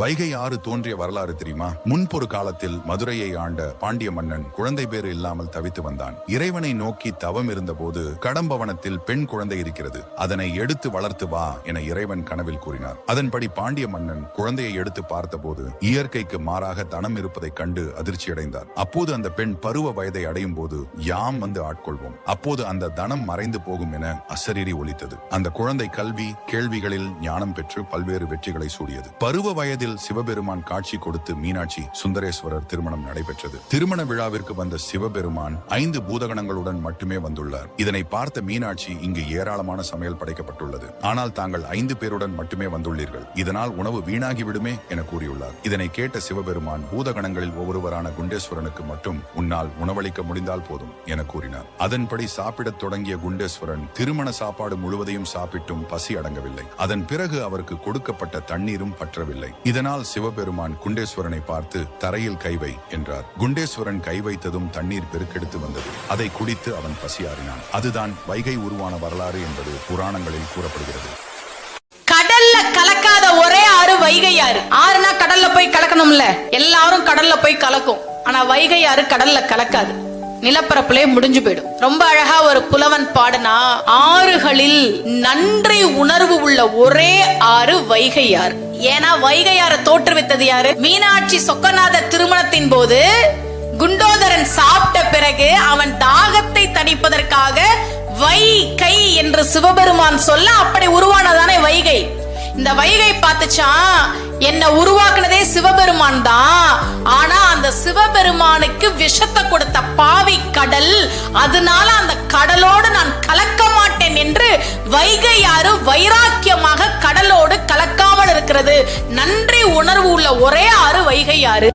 வைகை ஆறு தோன்றிய வரலாறு தெரியுமா? முன்பொரு காலத்தில் மதுரையை ஆண்ட பாண்டிய மன்னன் குழந்தை பேறு இல்லாமல் தவித்து வந்தான். இறைவனை நோக்கி தவம் இருந்தபோது கடம்பவனத்தில் பெண் குழந்தை இருக்கிறது. அதனை எடுத்து வளர்த்து வா என இறைவன் கனவில் கூறினார். அதன்படி பாண்டிய மன்னன் குழந்தையை எடுத்து பார்த்தபோது இயற்கைக்கு மாறாக தனம் இருப்பதைக் கண்டு அதிர்ச்சியடைந்தார். அப்போது அந்த பெண் பருவ வயதை அடையும் போது யாம் வந்து ஆட்கொள்வோம். அப்போது அந்த தனம் மறைந்து போகும் என அசரீரி ஒலித்தது. அந்த குழந்தை கல்வி கேள்விகளில் ஞானம் பெற்று பல்வேறு வெற்றிகளை சூடியது. பருவ வயதில் சிவபெருமான் காட்சி கொடுத்து மீனாட்சி சுந்தரேஸ்வரர் திருமணம் நடைபெற்றது. திருமண விழாவிற்கு வந்த சிவபெருமான் ஐந்து பூதகணங்களுடன் மட்டுமே வந்துள்ளார். இதனை பார்த்த மீனாட்சி இங்கு ஏராளமான சமையல் படைக்கப்பட்டுள்ளது. ஆனால் தாங்கள் ஐந்து பேருடன் மட்டுமே வந்துள்ளீர்கள். இதனால் உணவு வீணாகி விடுமே என கூறியுள்ளார். இதனை கேட்ட சிவபெருமான் பூதகணங்களில் ஒவ்வொருவரான குண்டேஸ்வரனுக்கு மட்டும் உன்னால் உணவளிக்க முடிந்தால் போதும் என கூறினார். அதன்படி சாப்பிடத் தொடங்கிய குண்டேஸ்வரன் திருமண சாப்பாடு முழுவதையும் சாப்பிட்டும் பசி அடங்கவில்லை. அதன் பிறகு அவருக்கு கொடுக்கப்பட்ட தண்ணீரும் பற்றவில்லை. இதனால் சிவபெருமான் குண்டேஸ்வரனை பார்த்து தரையில் கைவை என்றார். குண்டேஸ்வரன் கை வைத்ததும் தண்ணீர் பெருக்கெடுத்து வந்தது. அதை குடித்து அவன் பசியாறினான். அதுதான் வைகை உருவான வரலாறு என்பது புராணங்களில் கூறப்படுகிறது. கடல்ல கலக்காத ஒரே ஆறு வைகை ஆறு. ஆறுனா கடல்ல போய் கலக்கணும்ல. எல்லாரும் கடல்ல போய் கலக்கும். ஆனா வைகை ஆறு கடல்ல கலக்காது. நிலப்பரப்புலே முடிஞ்சு போயிடும். ரொம்ப அழகா ஒரு புலவன் பாடுனா ஆறுகளில் நன்றி உணர்வு உள்ள ஒரே ஆறு வைகை ஆறு. ஏன்னா வைகையார தோற்றுவித்தது யாரு? மீனாட்சி சொக்கநாத திருமணத்தின் போது குண்டோதரன் சாப்பிட்ட பிறகு அவன் தாகத்தை தணிப்பதற்காக வை கை என்று சிவபெருமான் சொல்ல அப்படி உருவானதானே வைகை. இந்த வைகை பார்த்துச்சான் என்ன உருவாக்குனதே சிவபெருமான் தான். ஆனா அந்த சிவபெருமானுக்கு விஷத்தை கொடுத்த பாவி கடல் அதனால அந்த கடலோடு நான் கலக்க மாட்டேன் என்று வைகை ஆறு வைராக்கியமாக கடலோடு கலக்காமல் இருக்கிறது. நன்றி உணர்வு உள்ள ஒரே ஆறு வைகை ஆறு.